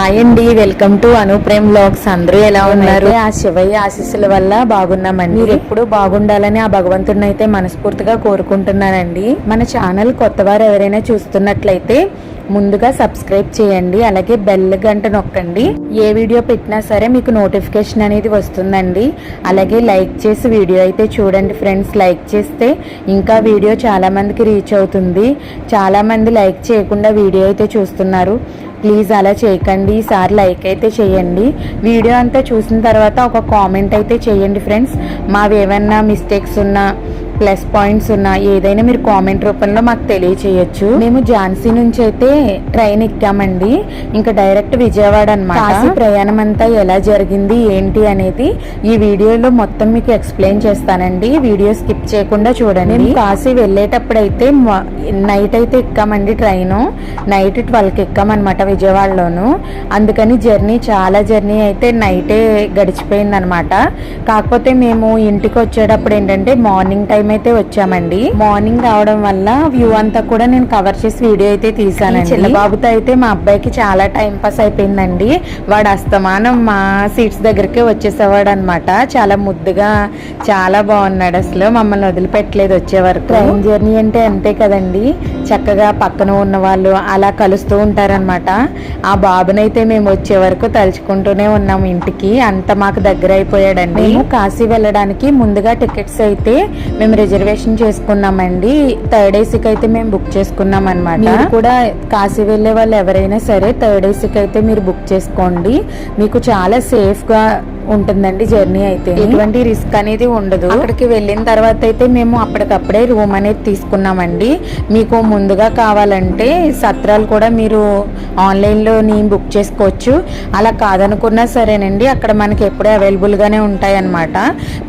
Hi అండి welcome to Anuprem blogs అందరూ ఎలా ఉన్నారు? ఆ శివయ్య ఆశీస్సుల వల్ల బాగున్నామండి. మీరు ఎప్పుడు బాగుండాలని ఆ భగవంతుడిని అయితే మనస్ఫూర్తిగా కోరుకుంటున్నానండి. మన ఛానల్ కొత్త వారు ఎవరైనా చూస్తున్నట్లయితే ముందుగా సబ్స్క్రైబ్ చేయండి అలాగే బెల్ గంట నొక్కండి. ఏ వీడియో పెట్టినా సరే మీకు నోటిఫికేషన్ అనేది వస్తుందండి. అలాగే లైక్ చేసి వీడియో అయితే చూడండి ఫ్రెండ్స్. లైక్ చేస్తే ఇంకా వీడియో చాలా మందికి రీచ్ అవుతుంది. చాలా మంది లైక్ చేయకుండా వీడియో అయితే చూస్తున్నారు. ప్లీజ్ అలా చేయకండి ఈసారి లైక్ అయితే చేయండి. వీడియో అంతా చూసిన తర్వాత ఒక కామెంట్ అయితే చేయండి ఫ్రెండ్స్. మావి ఏమన్నా మిస్టేక్స్ ఉన్నా ప్లస్ పాయింట్స్ ఉన్నా ఏదైనా మీరు కామెంట్ రూపంలో మాకు తెలియచేయొచ్చు. మేము ఝాన్సీ నుంచి అయితే ట్రైన్ ఎక్కామండి. ఇంకా డైరెక్ట్ విజయవాడ అనమాట ప్రయాణం అంతా ఎలా జరిగింది ఏంటి అనేది ఈ వీడియోలో మొత్తం మీకు ఎక్స్ప్లెయిన్ చేస్తానండి. వీడియో స్కిప్ చేయకుండా చూడండి. మేము కాశీ వెళ్ళేటప్పుడు అయితే నైట్ అయితే ఎక్కామండి ట్రైన్. నైట్ ట్వెల్వ్కి ఎక్కామన్నమాట విజయవాడలోను. అందుకని జర్నీ చాలా జర్నీ అయితే నైటే గడిచిపోయింది అనమాట కాకపోతే మేము ఇంటికి వచ్చేటప్పుడు ఏంటంటే మార్నింగ్ టైం అయితే వచ్చామండి. మార్నింగ్ రావడం వల్ల వ్యూ అంతా కూడా నేను కవర్ చేసి వీడియో అయితే తీసానండి. చిన్నబాబుతో అయితే మా అబ్బాయికి చాలా టైం పాస్ అయిపోయిందండి. వాడు అస్తమానం మా సీట్స్ దగ్గరికి వచ్చేసేవాడు అనమాట చాలా ముద్దుగా చాలా బాగున్నాడు అసలు. మమ్మల్ని వదిలిపెట్టలేదు వచ్చే వరకు. ట్రైన్ జర్నీ అంటే అంతే కదండి. చక్కగా పక్కన ఉన్న వాళ్ళు అలా కలుస్తూ ఉంటారనమాట ఆ బాబునైతే మేము వచ్చే వరకు తలుచుకుంటూనే ఉన్నాము ఇంటికి. అంత మాకు దగ్గర అయిపోయాడండి కాశీ వెళ్ళడానికి ముందుగా టికెట్స్ అయితే మేము రిజర్వేషన్ చేసుకున్నామండి. థర్డ్ ఏసీకి అయితే మేము బుక్ చేసుకున్నాం అనమాట కూడా కాశీ వెళ్ళే వాళ్ళు ఎవరైనా సరే థర్డ్ ఏసీకి అయితే మీరు బుక్ చేసుకోండి. మీకు చాలా సేఫ్గా ఉంటుందండి జర్నీ అయితే. ఎటువంటి రిస్క్ అనేది ఉండదు. అక్కడికి వెళ్ళిన తర్వాత అయితే మేము అప్పటికప్పుడే రూమ్ అనేది తీసుకున్నామండి. మీకు ముందుగా కావాలంటే సత్రాలు కూడా మీరు ఆన్లైన్లో బుక్ చేసుకోవచ్చు. అలా కాదనుకున్నా సరేనండి అక్కడ మనకి ఎప్పుడూ అవైలబుల్గానే ఉంటాయి అన్నమాట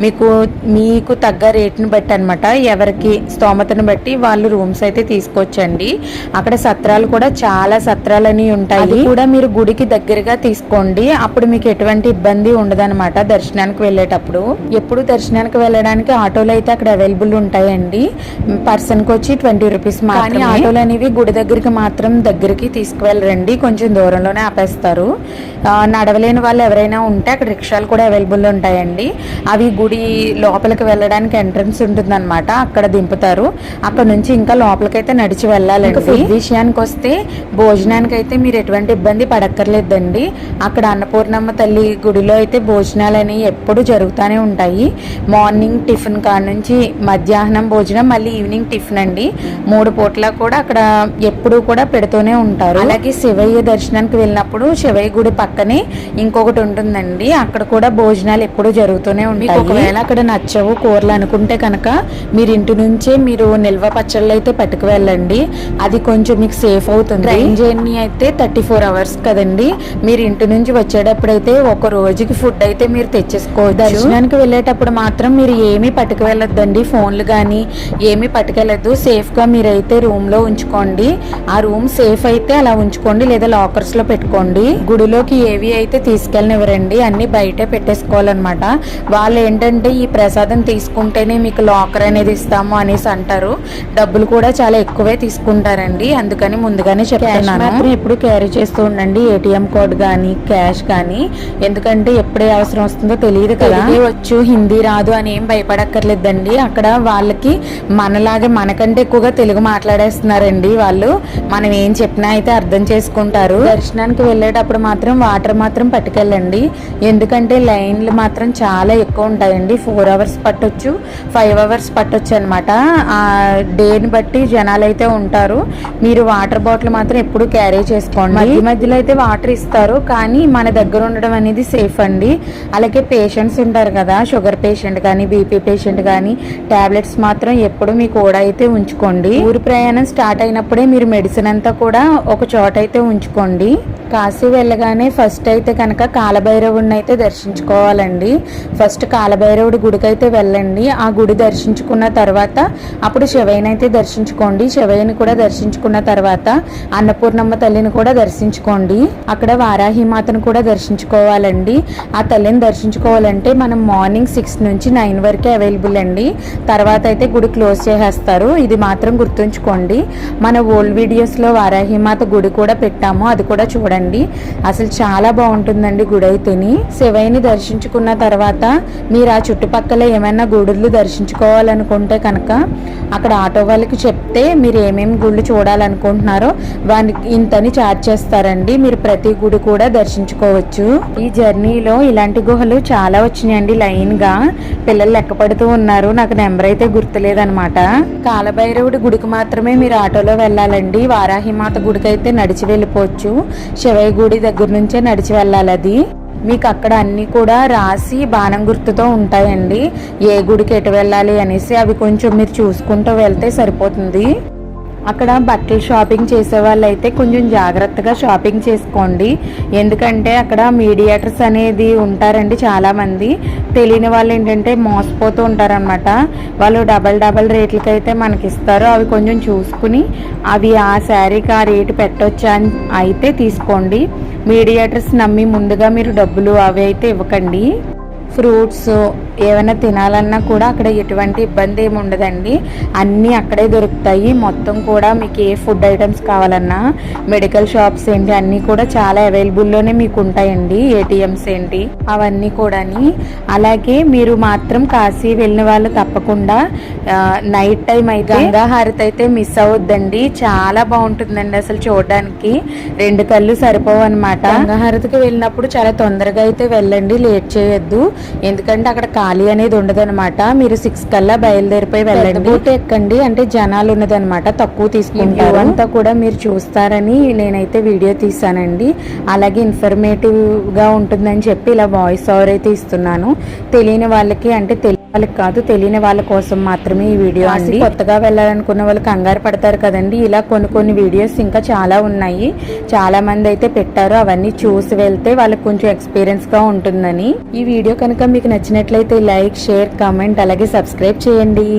మీకు మీకు తగ్గ రేట్ని బట్టి అనమాట ఎవరికి స్తోమతను బట్టి వాళ్ళు రూమ్స్ అయితే తీసుకోవచ్చండి. అక్కడ సత్రాలు కూడా చాలా సత్రాలని ఉంటాయి. కూడా మీరు గుడికి దగ్గరగా తీసుకోండి. అప్పుడు మీకు ఎటువంటి ఇబ్బంది ఉండదన్నమాట దర్శనానికి వెళ్ళేటప్పుడు. ఎప్పుడు దర్శనానికి వెళ్ళడానికి ఆటోలు అయితే అక్కడ అవైలబుల్ ఉంటాయండి. పర్సన్కి వచ్చి ట్వంటీ రూపీస్ మాత్రమే. ఆటోలు అనేవి గుడి దగ్గరికి మాత్రం దగ్గరికి తీసుకువెళ్ళరండి. కొంచెం దూరంలోనే ఆపేస్తారు. నడవలేని వాళ్ళు ఎవరైనా ఉంటే అక్కడ రిక్షాలు కూడా అవైలబుల్ ఉంటాయండి. అవి గుడి లోపలికి వెళ్ళడానికి ఎంట్రన్స్ ఉంటుందన్నమాట. అక్కడ దింపుతారు. అక్కడ నుంచి ఇంకా లోపలికైతే నడిచి వెళ్ళాలండి. విషయానికి వస్తే భోజనానికి అయితే మీరు ఎటువంటి ఇబ్బంది పడక్కర్లేదండి. అక్కడ అన్నపూర్ణమ్మ తల్లి గుడిలో అయితే భోజనాలు అనేవి ఎప్పుడు జరుగుతూనే ఉంటాయి. మార్నింగ్ టిఫిన్ కాడ నుంచి మధ్యాహ్నం భోజనం మళ్ళీ ఈవినింగ్ టిఫిన్ అండి. మూడు పూట్ల కూడా అక్కడ ఎప్పుడు కూడా పెడుతూనే ఉంటారు. అలాగే శివయ్య దర్శనానికి వెళ్ళినప్పుడు శివయ్య గుడి పక్కనే ఇంకొకటి ఉంటుందండి. అక్కడ కూడా భోజనాలు ఎప్పుడు జరుగుతూనే ఉంటాయి. ఒకవేళ అక్కడ నచ్చవు కూరలు అనుకుంటే కనుక మీరు ఇంటి నుంచే మీరు నిల్వ పచ్చళ్ళు అయితే పట్టుకు వెళ్ళండి. అది కొంచెం మీకు సేఫ్ అవుతుంది. ట్రైన్ జర్నీ అయితే థర్టీ ఫోర్ అవర్స్ కదండి. మీరు ఇంటి నుంచి వచ్చేటప్పుడు అయితే ఒక రోజుకి ఫుడ్ అయితే మీరు తెచ్చేసుకోవచ్చు. దర్శనానికి వెళ్ళేటప్పుడు మాత్రం మీరు ఏమీ పట్టుకు వెళ్ళొద్దండి ఫోన్లు కానీ ఏమీ పట్టుకెళ్ళొద్దు. సేఫ్గా మీరైతే రూమ్లో ఉంచుకోండి. ఆ రూమ్ సేఫ్ అయితే అలా ఉంచుకోండి. లేదా లాకర్స్లో పెట్టుకోండి. గుడిలోకి ఏవి అయితే తీసుకెళ్ళనివ్వరండి. అన్ని బయటే పెట్టేసుకోవాలన్నమాట. వాళ్ళు ఏంటంటే ఈ ప్రసాదం తీసుకుంటేనే మీకు లాకర్ అనేది ఇస్తాము అనేసి అంటారు. డబ్బులు కూడా చాలా ఎక్కువే తీసుకుంటారండి. అందుకని ముందుగానే చెప్తున్నాను. మాత్రం ఎప్పుడు క్యారీ చేస్తూ ఉండండి. ఏటీఎం కోడ్ కానీ క్యాష్ కానీ ఎందుకంటే ఎప్పుడే అవసరం వస్తుందో తెలియదు కదా. వచ్చు హిందీ రాదు అని ఏం భయపడక్కర్లేదండి. అక్కడ వాళ్ళకి మనలాగే మనకంటే ఎక్కువగా తెలుగు మాట్లాడేస్తున్నారండి వాళ్ళు. మనం ఏం చెప్పినా అయితే అర్థం చేసుకుంటారు. దర్శనానికి వెళ్ళేటప్పుడు మాత్రం వాటర్ మాత్రం పట్టుకెళ్ళండి. ఎందుకంటే లైన్లు మాత్రం చాలా ఎక్కువ ఉంటాయండి. ఫోర్ అవర్స్ పట్టొచ్చు ఫైవ్ అవర్స్ పట్టొచ్చు అనమాట ఆ డేని బట్టి జనాలు అయితే ఉంటారు. మీరు వాటర్ బాటిల్ మాత్రం ఎప్పుడు క్యారీ చేసుకోండి. మధ్య మధ్యలో అయితే వాటర్ ఇస్తారు. కానీ మన దగ్గర ఉండడం అనేది సేఫ్ అండి. అలాగే పేషెంట్స్ ఉంటారు కదా షుగర్ పేషెంట్ కానీ బీపీ పేషెంట్ కానీ టాబ్లెట్స్ మాత్రం ఎప్పుడు మీ కూడా అయితే ఉంచుకోండి. ఊరు ప్రయాణం స్టార్ట్ అయినప్పుడే మీరు మెడిసిన్ అంతా కూడా ఒక చోట అయితే ఉంచుకోండి. కాశీ వెళ్ళగానే ఫస్ట్ అయితే కనుక కాలభైరవుడిని అయితే దర్శించుకోవాలండి. ఫస్ట్ కాలభైరవుడి గుడికి అయితే వెళ్ళండి. ఆ గుడి దర్శించుకున్న తర్వాత అప్పుడు శివయ్యని అయితే దర్శించుకోండి. శివయ్యని కూడా దర్శించుకున్న తర్వాత అన్నపూర్ణమ్మ తల్లిని కూడా దర్శించుకోండి. అక్కడ వారాహి మాతను కూడా దర్శించుకోవాలండి. ఆ తల్లిని దర్శించుకోవాలంటే మనం మార్నింగ్ సిక్స్ నుంచి నైన్ వరకే అవైలబుల్ అండి. తర్వాత అయితే గుడి క్లోజ్ చేసేస్తారు. ఇది మాత్రం గుర్తుంచుకోండి. మన ఓల్డ్ వీడియోస్లో వారాహిమాత గుడి కూడా పెట్టాము. అది కూడా చూడండి. అసలు చాలా బాగుంటుందండి గుడి అయితేని. శివయ్యని దర్శించుకున్న తర్వాత మీరు ఆ చుట్టుపక్కల ఏమైనా గుడులు దర్శించుకోవాలనుకుంటే కనుక అక్కడ ఆటో వాళ్ళకి చెప్తే మీరు ఏమేమి గుళ్ళు చూడాలనుకుంటున్నారో వానికి ఇంతని చార్జ్ చేస్తారండి. మీరు ప్రతి గుడి కూడా దర్శించుకోవచ్చు. ఈ జర్నీలో ఇలా ఇలాంటి గుహలు చాలా వచ్చినాయండి లైన్గా. పిల్లలు లెక్క పడుతూ ఉన్నారు. నాకు నెంబర్ అయితే గుర్తులేదనమాట కాలభైరవుడి గుడికి మాత్రమే మీరు ఆటోలో వెళ్ళాలండి. వారాహిమాత గుడికి అయితే నడిచి వెళ్ళిపోవచ్చు. శివయ్య గుడి దగ్గర నుంచే నడిచి వెళ్ళాలి అది. మీకు అక్కడ అన్నీ కూడా రాసి బాణం గుర్తుతో ఉంటాయండి. ఏ గుడికి ఎటు వెళ్ళాలి అనేసి అవి కొంచెం మీరు చూసుకుంటూ వెళ్తే సరిపోతుంది. అక్కడ బట్టలు షాపింగ్ చేసే వాళ్ళు అయితే కొంచెం జాగ్రత్తగా షాపింగ్ చేసుకోండి. ఎందుకంటే అక్కడ మీడియేటర్స్ అనేది ఉంటారండి చాలామంది. తెలియని వాళ్ళు ఏంటంటే మోసపోతూ ఉంటారనమాట వాళ్ళు డబల్ డబల్ రేట్లకి అయితే మనకి ఇస్తారు అవి కొంచెం చూసుకుని అవి ఆ శారీకి ఆ రేటు పెట్టొచ్చా అని అయితే తీసుకోండి. మీడియేటర్స్ నమ్మి ముందుగా మీరు డబ్బులు అవి అయితే ఇవ్వకండి. ఫ్రూట్స్ ఏమైనా తినాలన్నా కూడా అక్కడ ఎటువంటి ఇబ్బంది ఏమి ఉండదండి. అన్నీ అక్కడే దొరుకుతాయి. మొత్తం కూడా మీకు ఏ ఫుడ్ ఐటమ్స్ కావాలన్నా మెడికల్ షాప్స్ ఏంటి అన్నీ కూడా చాలా అవైలబుల్లోనే మీకు ఉంటాయండి. ఏటీఎంస్ ఏంటి అవన్నీ కూడాని. అలాగే మీరు మాత్రం కాశీ వెళ్ళిన వాళ్ళు తప్పకుండా నైట్ టైం అయితే గంగాహారతి అయితే మిస్ అవ్వద్దండి. చాలా బాగుంటుందండి అసలు చూడడానికి. రెండు కళ్ళు సరిపోవు అనమాట గంగా వెళ్ళినప్పుడు చాలా తొందరగా అయితే వెళ్ళండి. లేట్ చేయొద్దు. ఎందుకంటే అక్కడ ఖాళీ అనేది ఉండదన్నమాట. మీరు సిక్స్ కల్లా బయలుదేరిపోయి వెళ్ళండి. బోట్ ఎక్కండి. అంటే జనాలు ఉన్నదన్నమాట. తక్కువ తీసుకుంటారు. అంతా కూడా మీరు చూస్తారని నేనైతే వీడియో తీసానండి. అలాగే ఇన్ఫర్మేటివ్గా ఉంటుందని చెప్పి ఇలా వాయిస్ ఓవర్ అయితే ఇస్తున్నాను. తెలియని వాళ్ళకి అంటే తెలియని వాళ్ళకి కాదు తెలియని వాళ్ళ కోసం మాత్రమే ఈ వీడియో అండి. కొత్తగా వెళ్ళాలనుకున్న వాళ్ళు కంగారు పడతారు కదండి. ఇలా కొన్ని కొన్ని వీడియోస్ ఇంకా చాలా ఉన్నాయి. చాలా మంది అయితే పెట్టారు. అవన్నీ చూసి వెళ్తే వాళ్ళకి కొంచెం ఎక్స్పీరియన్స్గా ఉంటుందని. ఈ వీడియో కనుక మీకు నచ్చినట్లయితే లైక్ షేర్ కామెంట్ అలాగే సబ్స్క్రైబ్ చేయండి.